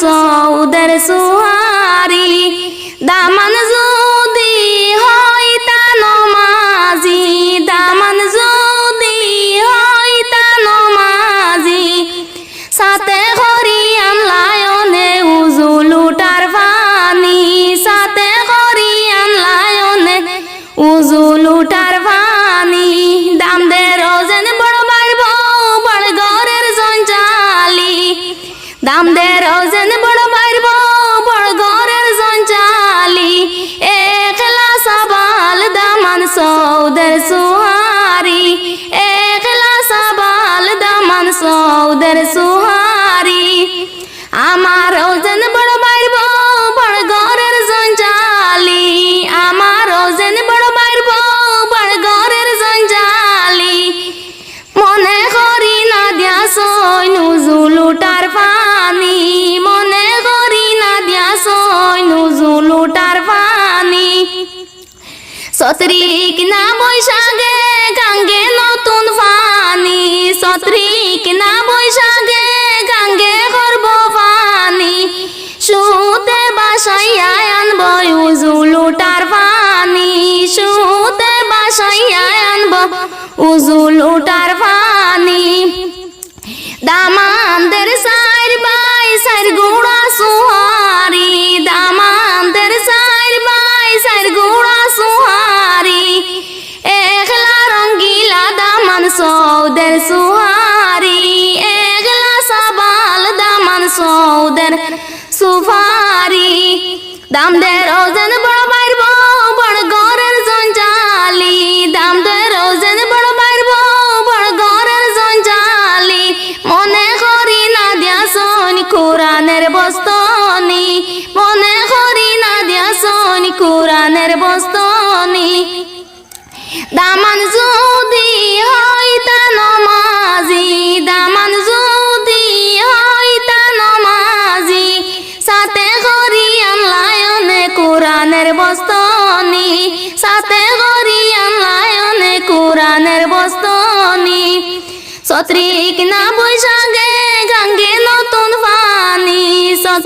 সৌদের সুহারি, দামান যদি হয় তা নমাজি দামান যদি হয় তা নমাজি সাথে করি আনলায়নে উজুলুটার পানি সাথে করি আনলায়নে উজুলুটার পানি দাম দে রোজেন বড় বাড়ব, বড় ঘরের জঞ্জালি। দাম দে রোজেন আমার ওজন বড় বাড়ব, বড় ঘরের জঞ্জালি। আমার ওজন বড় বাড়ব, বড় ঘরের জঞ্জালি। মনে করি না দিয়া সই নুজুলুটার পানি। মনে করি না দিয়া সই নুজুলুটার পানি। সতরিক না বৈশাখে গাঙ্গে নতুন ফানি। সতরিক বাসাইয়া আনব উজুলুটার ফানি সুতে বাসাইয়া আনব উজুলুটার ফানি দামানদের সাইর বাই, সাইর গুড়া সুহারি। দামানদের সাইর বাই, সাইর গুড়া সুহারি। একলা রঙ্গিলা দামান সৌদের সুহারি। একলা সাবাল দামান সৌদের সুফারি দাম দে রোজন বড় বাইরব বড় জঞ্জালি দাম দে রোজন বড় বাইরব বড় ঘরের জঞ্জালি মনে করি না দিয়া সোনি কোরআনের বস্তনি মনে করি না দিয়া সোনি কোরআনের বস্তনি দামান কোরআনের বস্তনি সাথে গরিয়ানে কোরআনের বস্তনি। সত্রিক না বৈশাখে গাঙ্গে নতুন পানি সত্রিক